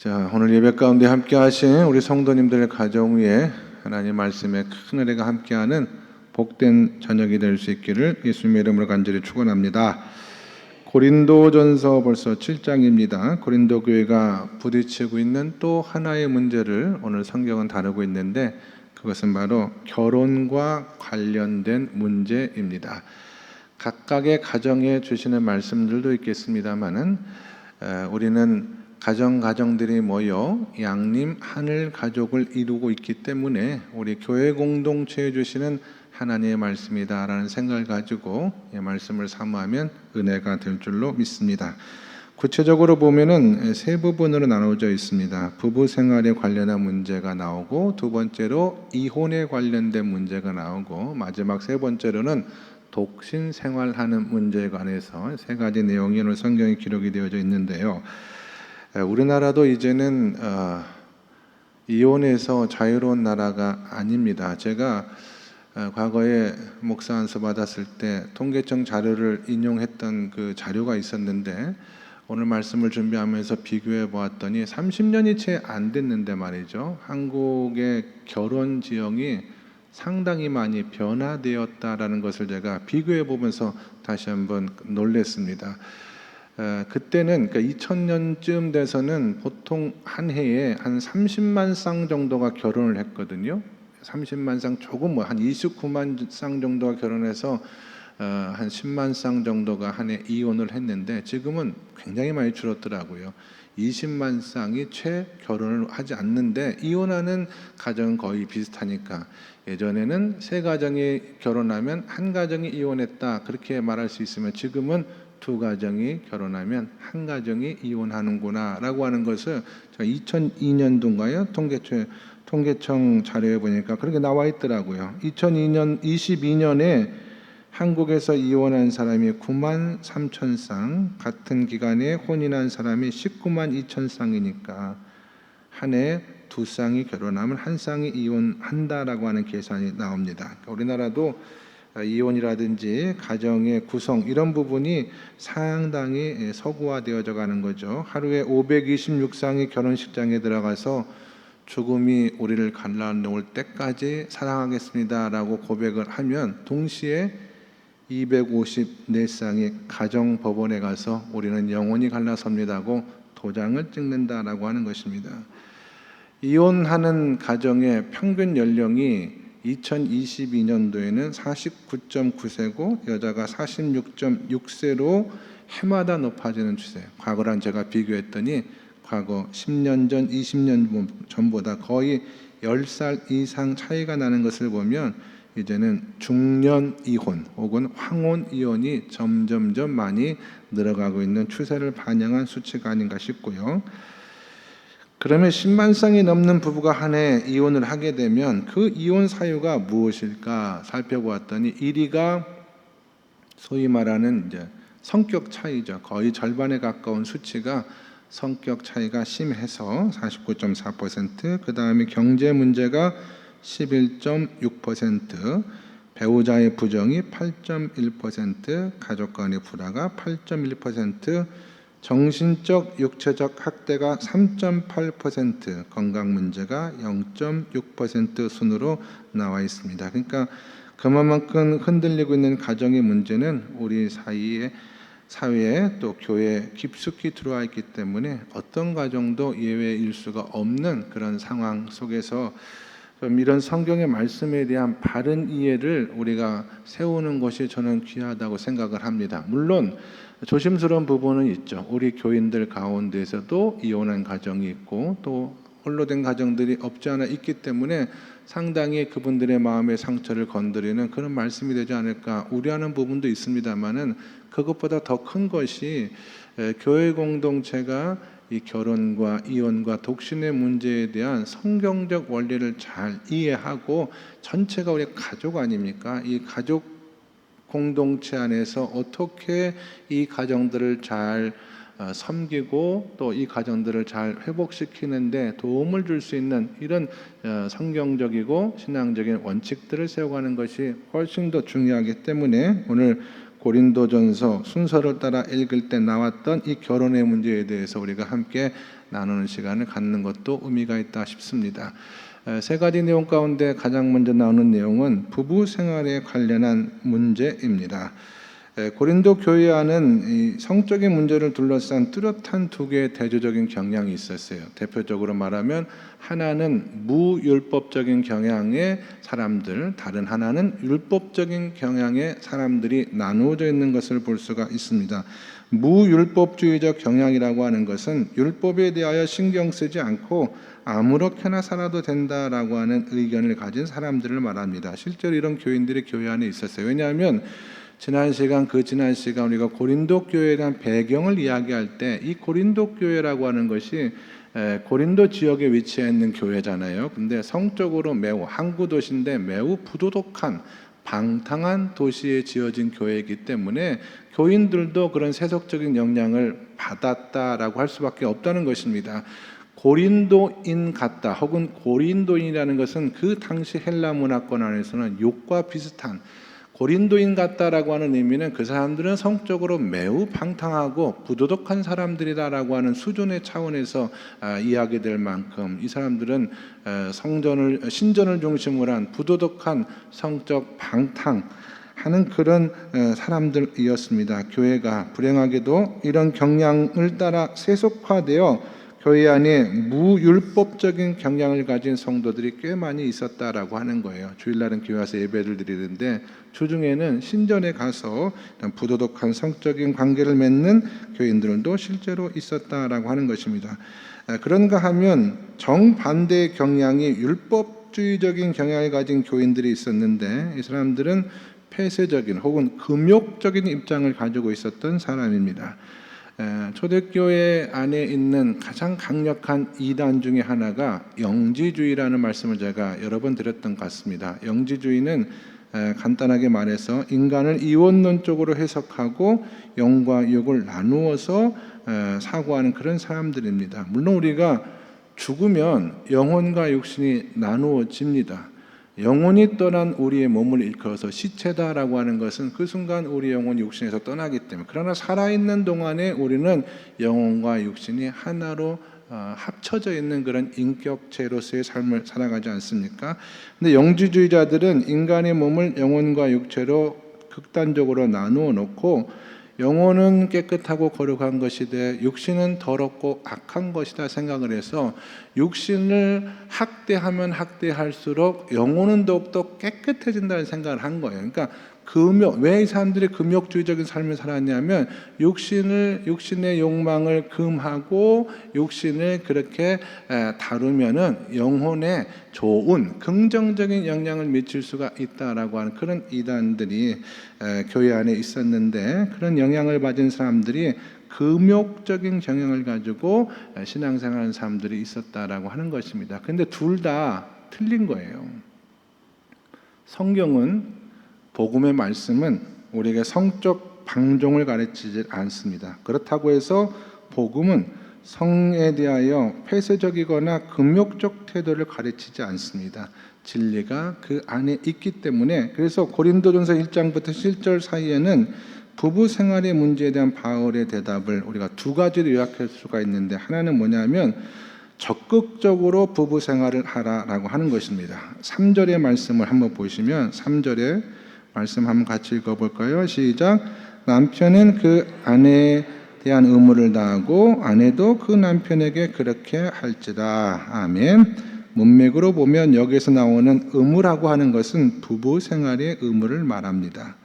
자, 오늘 예배 가운데 함께 하신 우리 성도님들의 가정 위에 하나님 말씀의 큰 은혜가 함께하는 복된 저녁이 될 수 있기를 예수님의 이름으로 간절히 축원합니다. 고린도전서 벌써 7장입니다. 고린도 교회가 부딪히고 있는 또 하나의 문제를 오늘 성경은 다루고 있는데 그것은 바로 결혼과 관련된 문제입니다. 각각의 가정에 주시는 말씀들도 있겠습니다만은 에, 우리는 가정 가정들이 모여 양림 하늘 가족을 이루고 있기 때문에 우리 교회 공동체에 주시는 하나님의 말씀이다라는 생각을 가지고 이 말씀을 사모하면 은혜가 될 줄로 믿습니다. 구체적으로 보면은 세 부분으로 나눠져 있습니다. 부부 생활에 관련한 문제가 나오고 두 번째로 이혼에 관련된 문제가 나오고 마지막 세 번째로는 독신 생활하는 문제에 관해서 세 가지 내용이 오늘 성경에 기록이 되어져 있는데요. 에, 우리나라도 이제는 어, 이혼에서 자유로운 나라가 아닙니다. 제가 어, 과거에 목사 안수 받았을 때 통계청 자료를 인용했던 그 자료가 있었는데 오늘 말씀을 준비하면서 비교해 보았더니 30년이 채 안 됐는데 말이죠. 한국의 결혼 지형이 상당히 많이 변화되었다라는 것을 제가 비교해 보면서 다시 한번 놀랬습니다. 어, 그때는 그러니까 2000년쯤 돼서는 보통 한 해에 한 30만 쌍 정도가 결혼을 했거든요. 30만 쌍 조금 뭐 한 29만 쌍 정도가 결혼해서 어, 한 10만 쌍 정도가 한 해 이혼을 했는데 지금은 굉장히 많이 줄었더라고요. 20만 쌍이 채 결혼을 하지 않는데 이혼하는 가정은 거의 비슷하니까 예전에는 세 가정이 결혼하면 한 가정이 이혼했다 그렇게 말할 수 있으면 지금은 두 가정이 결혼하면 한 가정이 이혼하는구나라고 하는 것을 제가 2002년도인가요 통계청 통계청 자료에 보니까 그렇게 나와 있더라고요. 2002년 22년에 한국에서 이혼한 사람이 9만 3천 쌍, 같은 기간에 혼인한 사람이 19만 2천 쌍이니까 한 해 두 쌍이 결혼하면 한 쌍이 이혼한다라고 하는 계산이 나옵니다. 그러니까 우리나라도 이혼이라든지 가정의 구성 이런 부분이 상당히 서구화되어져 가는 거죠. 하루에 526쌍이 결혼식장에 들어가서 죽음이 우리를 갈라놓을 때까지 사랑하겠습니다라고 고백을 하면 동시에 254쌍이 가정 법원에 가서 우리는 영원히 갈라섭니다고 도장을 찍는다라고 하는 것입니다. 이혼하는 가정의 평균 연령이 2022년도에는 49.9세고 여자가 46.6세로 해마다 높아지는 추세. 과거랑 제가 비교했더니 과거 10년 전, 20년 전보다 거의 10살 이상 차이가 나는 것을 보면 이제는 중년 이혼 혹은 황혼 이혼이 점점점 많이 늘어가고 있는 추세를 반영한 수치가 아닌가 싶고요. 그러면 10만 쌍이 넘는 부부가 한 해 이혼을 하게 되면 그 이혼 사유가 무엇일까 살펴보았더니 1위가 소위 말하는 이제 성격 차이죠. 거의 절반에 가까운 수치가 성격 차이가 심해서 49.4%, 그 다음에 경제 문제가 11.6%, 배우자의 부정이 8.1%, 가족 간의 불화가 8.1%, 정신적, 육체적 학대가 3.8%, 건강 문제가 0.6% 순으로 나와 있습니다. 그러니까 그만큼 흔들리고 있는 가정의 문제는 우리 사이에 사회에 또 교회에 깊숙이 들어와 있기 때문에 어떤 가정도 예외일 수가 없는 그런 상황 속에서 좀 이런 성경의 말씀에 대한 바른 이해를 우리가 세우는 것이 저는 귀하다고 생각을 합니다. 물론 조심스러운 부분은 있죠. 우리 교인들 가운데서도 이혼한 가정이 있고 또 홀로 된 가정들이 없지 않아 있기 때문에 상당히 그분들의 마음의 상처를 건드리는 그런 말씀이 되지 않을까 우려하는 부분도 있습니다만은 그것보다 더 큰 것이 에, 교회 공동체가 이 결혼과 이혼과 독신의 문제에 대한 성경적 원리를 잘 이해하고 전체가 우리 가족 아닙니까? 이 가족 공동체 안에서 어떻게 이 가정들을 잘 어, 섬기고 또 이 가정들을 잘 회복시키는데 도움을 줄 수 있는 이런 어, 성경적이고 신앙적인 원칙들을 세워가는 것이 훨씬 더 중요하기 때문에 오늘 고린도전서 순서를 따라 읽을 때 나왔던 이 결혼의 문제에 대해서 우리가 함께 나누는 시간을 갖는 것도 의미가 있다 싶습니다. 에, 세 가지 내용 가운데 가장 먼저 나오는 내용은 부부 생활에 관련한 문제입니다. 에, 고린도 교회 안은 이 성적인 문제를 둘러싼 뚜렷한 두 개의 대조적인 경향이 있었어요. 대표적으로 말하면 하나는 무율법적인 경향의 사람들, 다른 하나는 율법적인 경향의 사람들이 나누어져 있는 것을 볼 수가 있습니다. 무율법주의적 경향이라고 하는 것은 율법에 대하여 신경 쓰지 않고 아무렇게나 살아도 된다라고 하는 의견을 가진 사람들을 말합니다. 실제로 이런 교인들이 교회 안에 있었어요. 왜냐하면 지난 시간 그 지난 시간 우리가 고린도 교회에 대한 배경을 이야기할 때 이 고린도 교회라고 하는 것이 에, 고린도 지역에 위치해 있는 교회잖아요. 근데 성적으로 매우 항구 도시인데 매우 부도덕한 방탕한 도시에 지어진 교회이기 때문에 교인들도 그런 세속적인 영향을 받았다라고 할 수밖에 없다는 것입니다. 고린도인 같다 혹은 고린도인이라는 것은 그 당시 헬라 문화권 안에서는 욕과 비슷한 고린도인 같다라고 하는 의미는 그 사람들은 성적으로 매우 방탕하고 부도덕한 사람들이다라고 하는 수준의 차원에서 아, 이야기될 만큼 이 사람들은 어, 성전을 신전을 중심으로 한 부도덕한 성적 방탕 하는 그런 어, 사람들이었습니다. 교회가 불행하게도 이런 경향을 따라 세속화되어 교회 안에 무율법적인 경향을 가진 성도들이 꽤 많이 있었다라고 하는 거예요. 주일날은 교회 와서 예배를 드리는데 주중에는 신전에 가서 부도덕한 성적인 관계를 맺는 교인들도 실제로 있었다라고 하는 것입니다. 아, 그런가 하면 정반대의 경향이 율법주의적인 경향을 가진 교인들이 있었는데 이 사람들은 폐쇄적인 혹은 금욕적인 입장을 가지고 있었던 사람입니다. 에, 초대교회 안에 있는 가장 강력한 이단 중에 하나가 영지주의라는 말씀을 제가 여러 번 드렸던 것 같습니다. 영지주의는 에, 간단하게 말해서 인간을 이원론적으로 해석하고 영과 육을 나누어서 에, 사고하는 그런 사람들입니다. 물론 우리가 죽으면 영혼과 육신이 나누어집니다. 영혼이 떠난 우리의 몸을 일컬어서 시체다라고 하는 것은 그 순간 우리 영혼이 육신에서 떠나기 때문에 그러나 살아있는 동안에 우리는 영혼과 육신이 하나로 어, 합쳐져 있는 그런 인격체로서의 삶을 살아가지 않습니까? 근데 영지주의자들은 인간의 몸을 영혼과 육체로 극단적으로 나누어 놓고 영혼은 깨끗하고 거룩한 것이되 육신은 더럽고 악한 것이다 생각을 해서 육신을 학대하면 학대할수록 영혼은 더욱더 깨끗해진다는 생각을 한 거예요. 그러니까 금욕 왜이 사람들이 금욕주의적인 삶을 살았냐면 육신을 육신의 욕망을 금하고 육신을 그렇게 에, 다루면은 영혼에 좋은 긍정적인 영향을 미칠 수가 있다라고 하는 그런 이단들이 에, 교회 안에 있었는데 그런 영향을 받은 사람들이 금욕적인 경향을 가지고 에, 신앙생활하는 사람들이 있었다라고 하는 것입니다. 근데 둘 다 틀린 거예요. 성경은 복음의 말씀은 우리에게 성적 방종을 가르치지 않습니다. 그렇다고 해서 복음은 성에 대하여 폐쇄적이거나 금욕적 태도를 가르치지 않습니다. 진리가 그 안에 있기 때문에 그래서 고린도전서 1장부터 7절 사이에는 부부 생활의 문제에 대한 바울의 대답을 우리가 두 가지로 요약할 수가 있는데 하나는 뭐냐면 적극적으로 부부 생활을 하라라고 하는 것입니다. 3절의 말씀을 한번 보시면 3절에 말씀 한번 같이 읽어볼까요? 시작. 남편은 그 아내에 대한 의무를 다하고 아내도 그 남편에게 그렇게 할지라. 아멘. 문맥으로 보면 여기서 나오는 의무라고 하는 것은 부부 생활의 의무를 말합니다.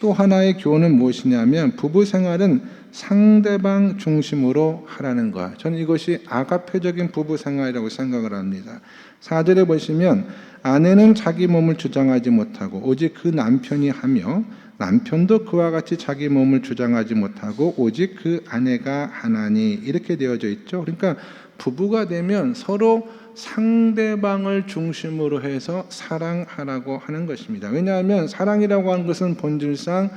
또 하나의 교훈은 무엇이냐면 부부 생활은 상대방 중심으로 하라는 것. 저는 이것이 아가페적인 부부 생활이라고 생각을 합니다. 4절에 보시면 아내는 자기 몸을 주장하지 못하고 오직 그 남편이 하며 남편도 그와 같이 자기 몸을 주장하지 못하고 오직 그 아내가 하나니 이렇게 되어져 있죠. 그러니까 부부가 되면 서로 상대방을 중심으로 해서 사랑하라고 하는 것입니다. 왜냐하면 사랑이라고 하는 것은 본질상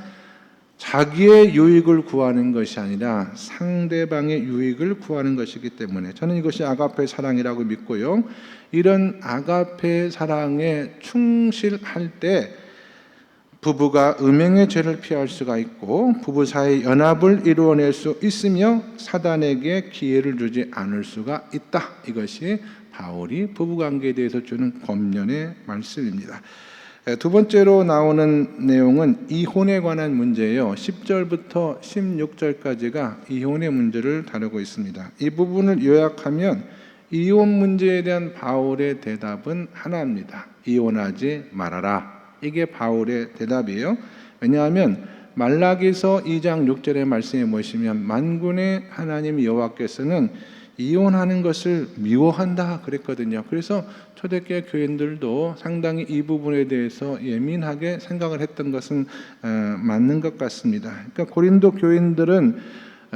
자기의 유익을 구하는 것이 아니라 상대방의 유익을 구하는 것이기 때문에 저는 이것이 아가페 사랑이라고 믿고요. 이런 아가페 사랑에 충실할 때 부부가 음행의 죄를 피할 수가 있고 부부 사이 연합을 이루어낼 수 있으며 사단에게 기회를 주지 않을 수가 있다. 이것이 바울이 부부 관계에 대해서 주는 권면의 말씀입니다. 에, 두 번째로 나오는 내용은 이혼에 관한 문제예요. 10절부터 16절까지가 이혼의 문제를 다루고 있습니다. 이 부분을 요약하면 이혼 문제에 대한 바울의 대답은 하나입니다. 이혼하지 말아라. 이게 바울의 대답이에요. 왜냐하면 말라기서 2장 6절의 말씀에 보시면 만군의 하나님 여호와께서는 이혼하는 것을 미워한다 그랬거든요. 그래서 초대교회 교인들도 상당히 이 부분에 대해서 예민하게 생각을 했던 것은 어, 맞는 것 같습니다. 그러니까 고린도 교인들은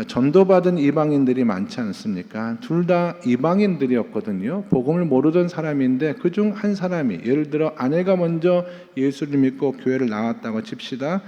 전도받은 이방인들이 많지 않습니까? 둘 다 이방인들이었거든요. 복음을 모르던 사람인데 그중 한 사람이 예를 들어 아내가 먼저 예수를 믿고 교회를 나왔다고 칩시다.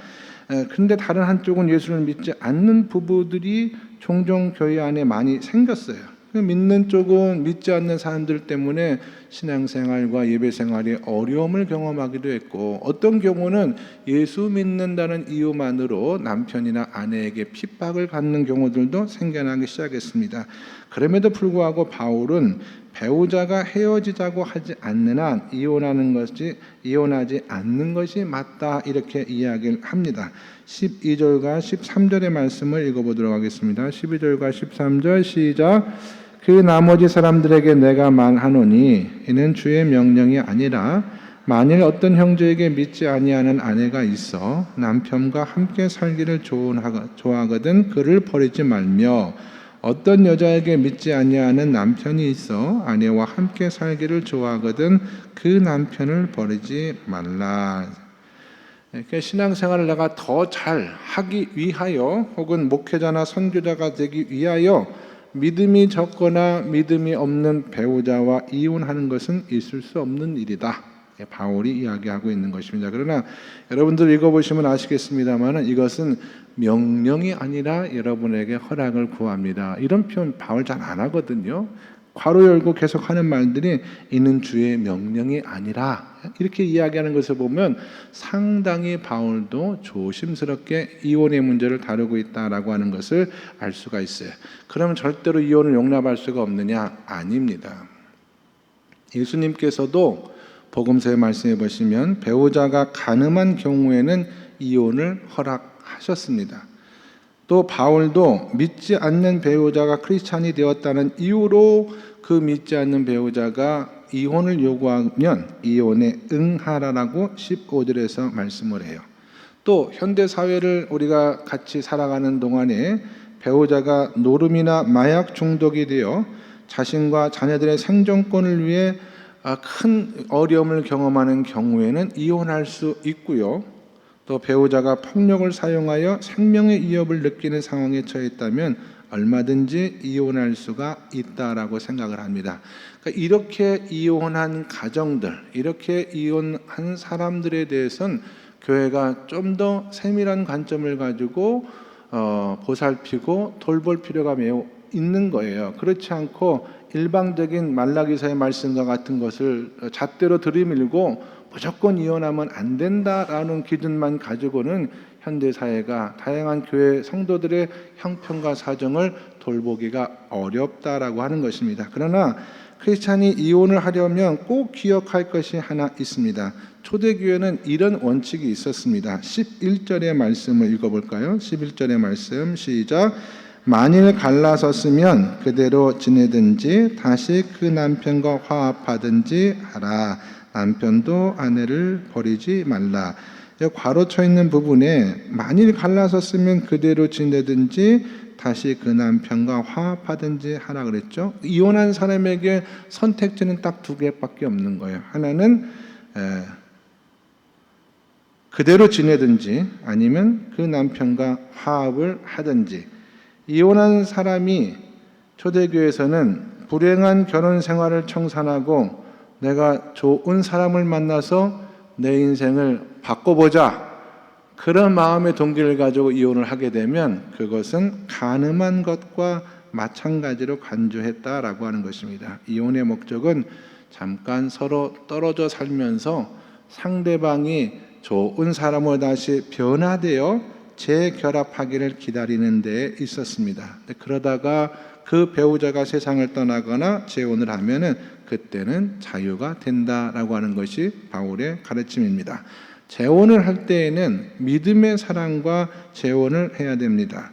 에, 근데 다른 한쪽은 예수를 믿지 않는 부부들이 종종 교회 안에 많이 생겼어요. 그 믿는 쪽은 믿지 않는 사람들 때문에 신앙생활과 예배생활에 어려움을 경험하기도 했고 어떤 경우는 예수 믿는다는 이유만으로 남편이나 아내에게 핍박을 갖는 경우들도 생겨나기 시작했습니다. 그럼에도 불구하고 바울은 배우자가 헤어지자고 하지 않는 한 이혼하는 것이 이혼하지 않는 것이 맞다 이렇게 이야기를 합니다. 12절과 13절의 말씀을 읽어보도록 하겠습니다. 12절과 13절 시작. 그 나머지 사람들에게 내가 말하노니 이는 주의 명령이 아니라 만일 어떤 형제에게 믿지 아니하는 아내가 있어 남편과 함께 살기를 좋아하거든 그를 버리지 말며 어떤 여자에게 믿지 아니하는 남편이 있어 아내와 함께 살기를 좋아하거든 그 남편을 버리지 말라. 이렇게 신앙생활을 내가 더 잘 하기 위하여 혹은 목회자나 선교자가 되기 위하여 믿음이 적거나 믿음이 없는 배우자와 이혼하는 것은 있을 수 없는 일이다. 바울이 이야기하고 있는 것입니다. 그러나 여러분들 읽어보시면 아시겠습니다만 이것은 명령이 아니라 여러분에게 허락을 구합니다. 이런 표현 바울 잘 안 하거든요. 괄호 열고 계속 하는 말들이 이는 주의 명령이 아니라 이렇게 이야기하는 것을 보면 상당히 바울도 조심스럽게 이혼의 문제를 다루고 있다라고 하는 것을 알 수가 있어요. 그러면 절대로 이혼을 용납할 수가 없느냐? 아닙니다. 예수님께서도 복음서에 말씀해 보시면 배우자가 가늠한 경우에는 이혼을 허락하셨습니다. 또 바울도 믿지 않는 배우자가 크리스찬이 되었다는 이유로 그 믿지 않는 배우자가 이혼을 요구하면 이혼에 응하라라고 15절에서 말씀을 해요. 또 현대 사회를 우리가 같이 살아가는 동안에 배우자가 노름이나 마약 중독이 되어 자신과 자녀들의 생존권을 위해 아, 큰 어려움을 경험하는 경우에는 이혼할 수 있고요. 또 배우자가 폭력을 사용하여 생명의 위협을 느끼는 상황에 처했다면 얼마든지 이혼할 수가 있다라고 생각을 합니다. 그러니까 이렇게 이혼한 가정들, 이렇게 이혼한 사람들에 대해서는 교회가 좀 더 세밀한 관점을 가지고 어, 보살피고 돌볼 필요가 매우 있는 거예요. 그렇지 않고 일방적인 말라기사의 말씀과 같은 것을 잣대로 들이밀고 무조건 이혼하면 안 된다라는 기준만 가지고는 현대 사회가 다양한 교회 성도들의 형편과 사정을 돌보기가 어렵다라고 하는 것입니다. 그러나 크리스찬이 이혼을 하려면 꼭 기억할 것이 하나 있습니다. 초대교회는 이런 원칙이 있었습니다. 11절의 말씀을 읽어볼까요? 11절의 말씀 시작. 만일 갈라섰으면 그대로 지내든지 다시 그 남편과 화합하든지 하라. 남편도 아내를 버리지 말라. 괄호 쳐 있는 부분에 만일 갈라섰으면 그대로 지내든지 다시 그 남편과 화합하든지 하라 그랬죠. 이혼한 사람에게 선택지는 딱 두 개밖에 없는 거예요. 하나는 에, 그대로 지내든지 아니면 그 남편과 화합을 하든지 이혼한 사람이 초대교회에서는 불행한 결혼 생활을 청산하고 내가 좋은 사람을 만나서 내 인생을 바꿔보자. 그런 마음의 동기를 가지고 이혼을 하게 되면 그것은 가늠한 것과 마찬가지로 간주했다라고 하는 것입니다. 이혼의 목적은 잠깐 서로 떨어져 살면서 상대방이 좋은 사람으로 다시 변화되어 재결합하기를 기다리는 데 있었습니다. 그러다가 그 배우자가 세상을 떠나거나 재혼을 하면은 그때는 자유가 된다라고 하는 것이 바울의 가르침입니다. 재혼을 할 때에는 믿음의 사랑과 재혼을 해야 됩니다.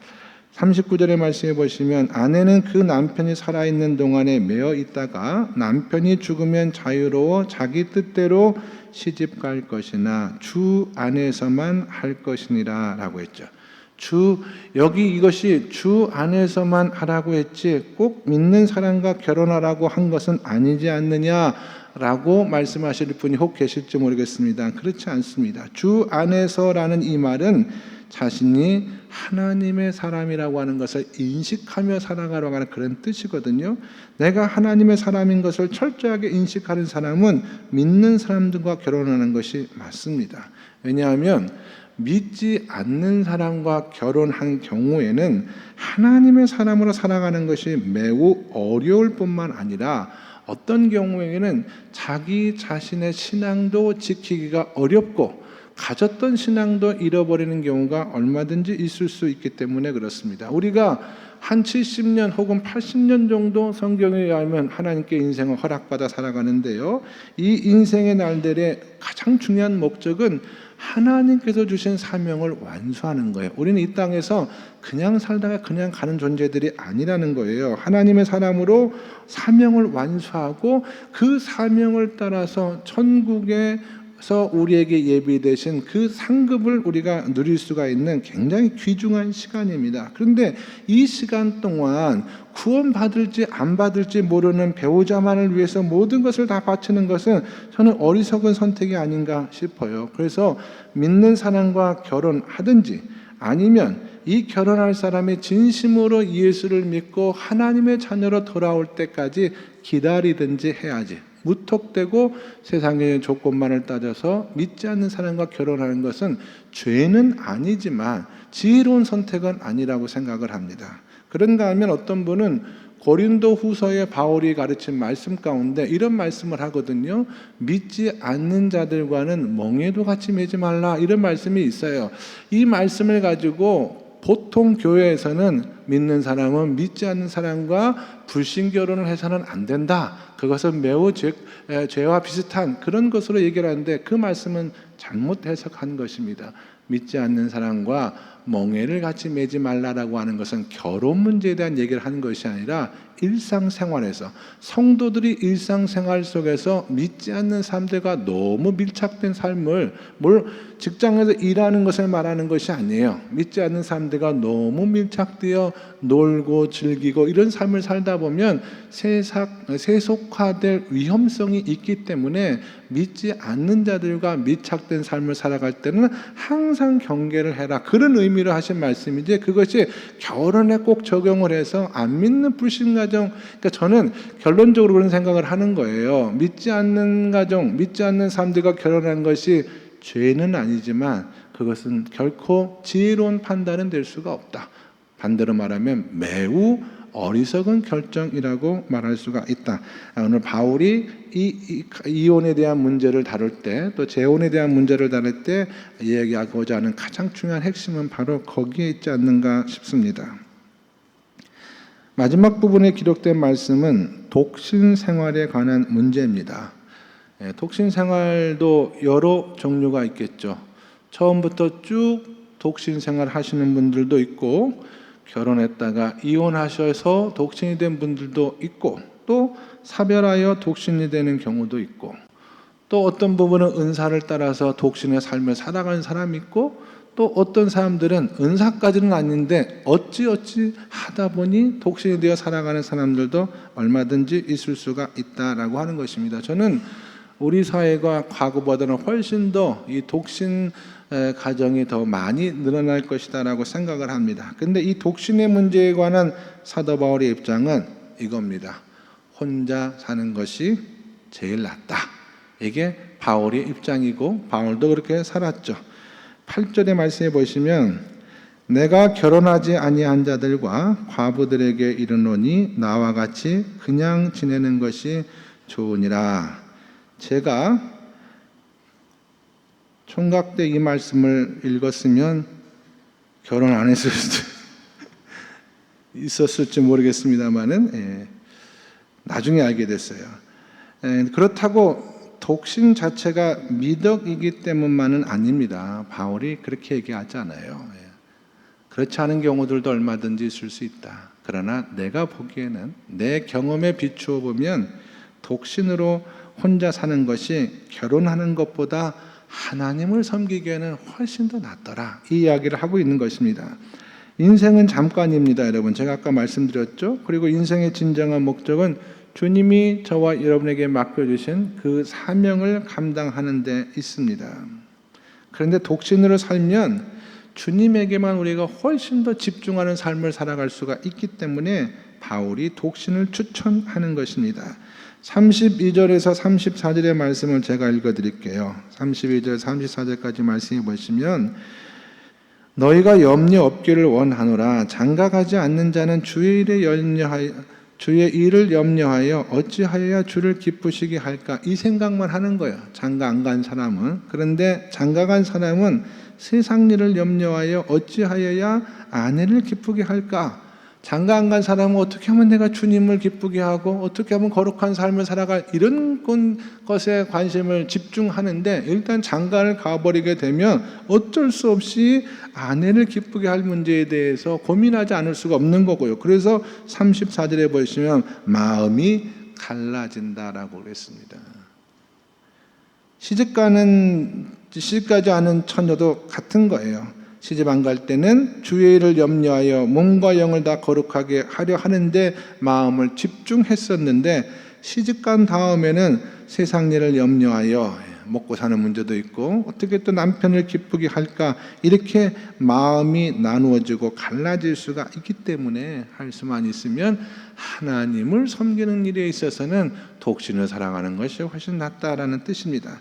39절의 말씀에 보시면 아내는 그 남편이 살아있는 동안에 매어 있다가 남편이 죽으면 자유로워 자기 뜻대로 시집 갈 것이나 주 안에서만 할 것이니라 라고 했죠. 주 여기 이것이 주 안에서만 하라고 했지 꼭 믿는 사람과 결혼하라고 한 것은 아니지 않느냐라고 말씀하실 분이 혹 계실지 모르겠습니다. 그렇지 않습니다. 주 안에서라는 이 말은 자신이 하나님의 사람이라고 하는 것을 인식하며 살아가라고 하는 그런 뜻이거든요. 내가 하나님의 사람인 것을 철저하게 인식하는 사람은 믿는 사람들과 결혼하는 것이 맞습니다. 왜냐하면 믿지 않는 사람과 결혼한 경우에는 하나님의 사람으로 살아가는 것이 매우 어려울 뿐만 아니라 어떤 경우에는 자기 자신의 신앙도 지키기가 어렵고 가졌던 신앙도 잃어버리는 경우가 얼마든지 있을 수 있기 때문에 그렇습니다. 우리가 한 70년 혹은 80년 정도 성경에 의하면 하나님께 인생을 허락받아 살아가는데요. 이 인생의 날들의 가장 중요한 목적은 하나님께서 주신 사명을 완수하는 거예요. 우리는 이 땅에서 그냥 살다가 그냥 가는 존재들이 아니라는 거예요. 하나님의 사람으로 사명을 완수하고 그 사명을 따라서 천국 에서 우리에게 예비되신 그 상급을 우리가 누릴 수가 있는 굉장히 귀중한 시간입니다. 그런데 이 시간 동안 구원 받을지 안 받을지 모르는 배우자만을 위해서 모든 것을 다 바치는 것은 저는 어리석은 선택이 아닌가 싶어요. 그래서 믿는 사람과 결혼하든지 아니면 이 결혼할 사람이 진심으로 예수를 믿고 하나님의 자녀로 돌아올 때까지 기다리든지 해야지. 무턱대고 세상의 조건만을 따져서 믿지 않는 사람과 결혼하는 것은 죄는 아니지만 지혜로운 선택은 아니라고 생각을 합니다. 그런가 하면 어떤 분은 고린도 후서의 바울이 가르친 말씀 가운데 이런 말씀을 하거든요. 믿지 않는 자들과는 멍에도 같이 매지 말라. 이런 말씀이 있어요. 이 말씀을 가지고 보통 교회에서는 믿는 사람은 믿지 않는 사람과 불신 결혼을 해서는 안 된다. 그것은 매우 죄, 죄와 비슷한 그런 것으로 얘기를 하는데 그 말씀은 잘못 해석한 것입니다. 믿지 않는 사람과 멍해를 같이 매지 말라라고 하는 것은 결혼 문제에 대한 얘기를 하는 것이 아니라 일상생활에서 성도들이 일상생활 속에서 믿지 않는 사람들과 너무 밀착된 삶을 뭘 직장에서 일하는 것을 말하는 것이 아니에요. 믿지 않는 사람들과 너무 밀착되어 놀고 즐기고 이런 삶을 살다 보면 세삭, 세속화될 위험성이 있기 때문에 믿지 않는 자들과 밀착된 삶을 살아갈 때는 항상 경계를 해라. 그런 의미로 하신 말씀이지 그것이 결혼에 꼭 적용을 해서 안 믿는 불신 가정 그러니까 저는 결론적으로 그런 생각을 하는 거예요. 믿지 않는 가정, 믿지 않는 사람들과 결혼한 것이 죄는 아니지만 그것은 결코 지혜로운 판단은 될 수가 없다. 반대로 말하면 매우 어리석은 결정이라고 말할 수가 있다. 아, 오늘 바울이 이, 이 이 혼에 대한 문제를 다룰 때, 또 재혼에 대한 문제를 다룰 때 이야기하고자 하는 가장 중요한 핵심은 바로 거기에 있지 않는가 싶습니다. 마지막 부분에 기록된 말씀은 독신 생활에 관한 문제입니다. 예, 독신 생활도 여러 종류가 있겠죠. 처음부터 쭉 독신 생활 하시는 분들도 있고 결혼했다가 이혼하셔서 독신이 된 분들도 있고 또 사별하여 독신이 되는 경우도 있고 또 어떤 부분은 은사를 따라서 독신의 삶을 살아가는 사람이 있고 또 어떤 사람들은 은사까지는 아닌데 어찌어찌 하다 보니 독신이 되어 살아가는 사람들도 얼마든지 있을 수가 있다라고 하는 것입니다. 저는 우리 사회가 과거보다는 훨씬 더 이 독신 가정이 더 많이 늘어날 것이다라고 생각을 합니다. 근데 이 독신의 문제에 관한 사도 바울의 입장은 이겁니다. 혼자 사는 것이 제일 낫다. 이게 바울의 입장이고 바울도 그렇게 살았죠. 8절의 말씀에 보시면 내가 결혼하지 아니한 자들과 과부들에게 이르노니 나와 같이 그냥 지내는 것이 좋으니라. 제가 총각 때 이 말씀을 읽었으면 결혼 안 했을 수도 있었을지 모르겠습니다만은 예, 나중에 알게 됐어요. 예, 그렇다고 독신 자체가 미덕이기 때문만은 아닙니다. 바울이 그렇게 얘기하지 않아요. 예. 그렇지 않은 경우들도 얼마든지 있을 수 있다. 그러나 내가 보기에는 내 경험에 비추어 보면 독신으로 혼자 사는 것이 결혼하는 것보다 하나님을 섬기기에는 훨씬 더 낫더라. 이 이야기를 하고 있는 것입니다. 인생은 잠깐입니다, 여러분. 제가 아까 말씀드렸죠. 그리고 인생의 진정한 목적은 주님이 저와 여러분에게 맡겨주신 그 사명을 감당하는 데 있습니다. 그런데 독신으로 살면 주님에게만 우리가 훨씬 더 집중하는 삶을 살아갈 수가 있기 때문에 바울이 독신을 추천하는 것입니다. 32절에서 34절의 말씀을 제가 읽어 드릴게요. 32절 34절까지 말씀해 보시면 너희가 염려 없기를 원하노라 장가가지 않는 자는 주의 일에 염려하여 주의 일을 염려하여 어찌하여야 주를 기쁘시게 할까? 이 생각만 하는 거예요. 장가 안 간 사람은. 그런데 장가 간 사람은 세상 일을 염려하여 어찌하여야 아내를 기쁘게 할까 장가 안 간 사람은 어떻게 하면 내가 주님을 기쁘게 하고 어떻게 하면 거룩한 삶을 살아갈 이런 것에 관심을 집중하는데 일단 장가를 가버리게 되면 어쩔 수 없이 아내를 기쁘게 할 문제에 대해서 고민하지 않을 수가 없는 거고요. 그래서 34절에 보시면 마음이 갈라진다라고 그랬습니다. 시집가는 시집가지 않은 처녀도 같은 거예요. 시집 안 갈 때는 주의 일을 염려하여 몸과 영을 다 거룩하게 하려 하는데 마음을 집중했었는데 시집 간 다음에는 세상 일을 염려하여 먹고 사는 문제도 있고 어떻게 또 남편을 기쁘게 할까 이렇게 마음이 나누어지고 갈라질 수가 있기 때문에 할 수만 있으면 하나님을 섬기는 일에 있어서는 독신을 사랑하는 것이 훨씬 낫다라는 뜻입니다.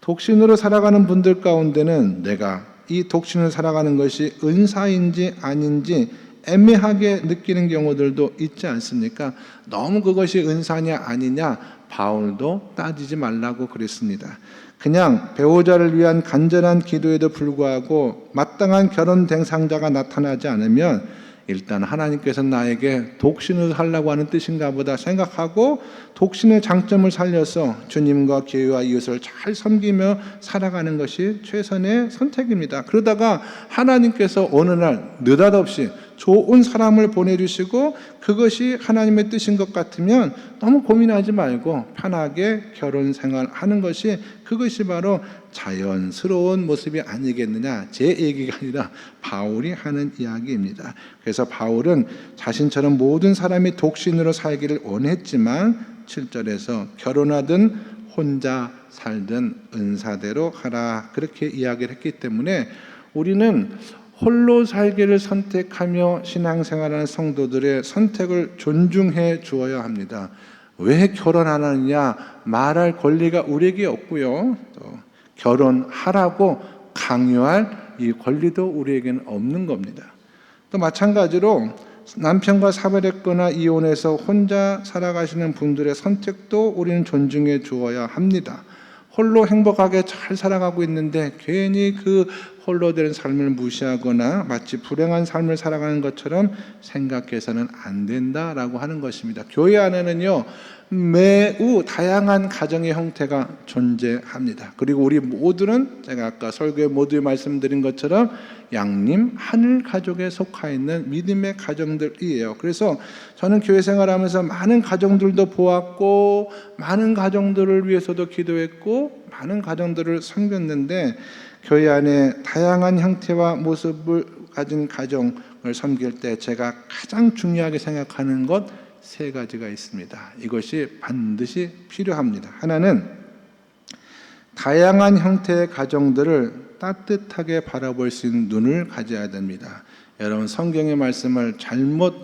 독신으로 살아가는 분들 가운데는 내가 이 독신을 살아가는 것이 은사인지 아닌지 애매하게 느끼는 경우들도 있지 않습니까? 너무 그것이 은사냐 아니냐 바울도 따지지 말라고 그랬습니다. 그냥 배우자를 위한 간절한 기도에도 불구하고 마땅한 결혼 대상자가 나타나지 않으면 일단 하나님께서 나에게 독신을 하려고 하는 뜻인가 보다 생각하고 독신의 장점을 살려서 주님과 교회와 이웃을 잘 섬기며 살아가는 것이 최선의 선택입니다. 그러다가 하나님께서 어느 날 느닷없이 좋은 사람을 보내주시고 그것이 하나님의 뜻인 것 같으면 너무 고민하지 말고 편하게 결혼 생활 하는 것이 그것이 바로 자연스러운 모습이 아니겠느냐 제 얘기가 아니라 바울이 하는 이야기입니다. 그래서 바울은 자신처럼 모든 사람이 독신으로 살기를 원했지만 7절에서 결혼하든 혼자 살든 은사대로 하라 그렇게 이야기를 했기 때문에 우리는 홀로 살기를 선택하며 신앙생활하는 성도들의 선택을 존중해 주어야 합니다. 왜 결혼 안 하느냐 말할 권리가 우리에게 없고요. 또 결혼하라고 강요할 이 권리도 우리에게는 없는 겁니다. 또 마찬가지로 남편과 사별했거나 이혼해서 혼자 살아가시는 분들의 선택도 우리는 존중해 주어야 합니다. 홀로 행복하게 잘 살아가고 있는데 괜히 그 홀로 된 삶을 무시하거나 마치 불행한 삶을 살아가는 것처럼 생각해서는 안 된다라고 하는 것입니다. 교회 안에는요, 매우 다양한 가정의 형태가 존재합니다. 그리고 우리 모두는 제가 아까 설교에 모두에 말씀드린 것처럼 양님 하늘 가족에 속하 있는 믿음의 가정들이에요. 그래서 저는 교회 생활하면서 많은 가정들도 보았고 많은 가정들을 위해서도 기도했고 많은 가정들을 섬겼는데 교회 안에 다양한 형태와 모습을 가진 가정을 섬길 때 제가 가장 중요하게 생각하는 것 세 가지가 있습니다. 이것이 반드시 필요합니다. 하나는 다양한 형태의 가정들을 따뜻하게 바라볼 수 있는 눈을 가져야 됩니다. 여러분 성경의 말씀을 잘못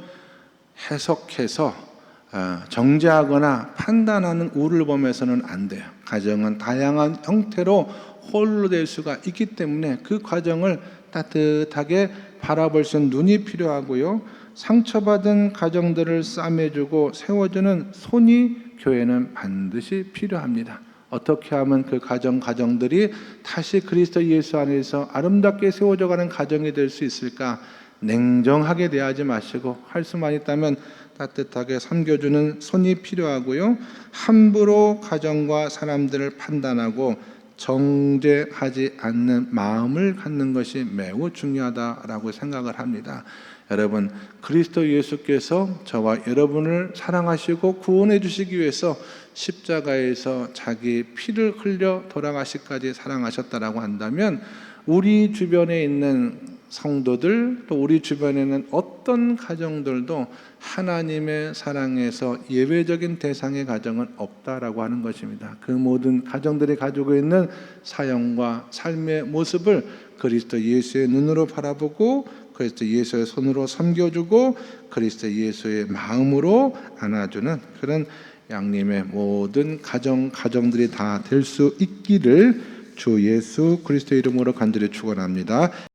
해석해서 어, 정죄하거나 판단하는 우를 범해서는 안 돼요. 가정은 다양한 형태로 홀로 될 수가 있기 때문에 그 과정을 따뜻하게 바라볼 수 있는 눈이 필요하고요. 상처받은 가정들을 싸매주고 세워주는 손이 교회는 반드시 필요합니다. 어떻게 하면 그 가정 가정들이 다시 그리스도 예수 안에서 아름답게 세워져 가는 가정이 될 수 있을까? 냉정하게 대하지 마시고 할 수만 있다면 따뜻하게 섬겨주는 손이 필요하고요. 함부로 가정과 사람들을 판단하고 정죄하지 않는 마음을 갖는 것이 매우 중요하다라고 생각을 합니다. 여러분, 그리스도 예수께서 저와 여러분을 사랑하시고 구원해 주시기 위해서 십자가에서 자기 피를 흘려 돌아가시까지 사랑하셨다라고 한다면 우리 주변에 있는 성도들 또 우리 주변에는 어떤 가정들도 하나님의 사랑에서 예외적인 대상의 가정은 없다라고 하는 것입니다. 그 모든 가정들이 가지고 있는 사형과 삶의 모습을 그리스도 예수의 눈으로 바라보고 그리스도 예수의 손으로 섬겨주고 그리스도 예수의 마음으로 안아주는 그런 양님의 모든 가정 가정들이 다 될 수 있기를 주 예수 그리스도 이름으로 간절히 축원합니다.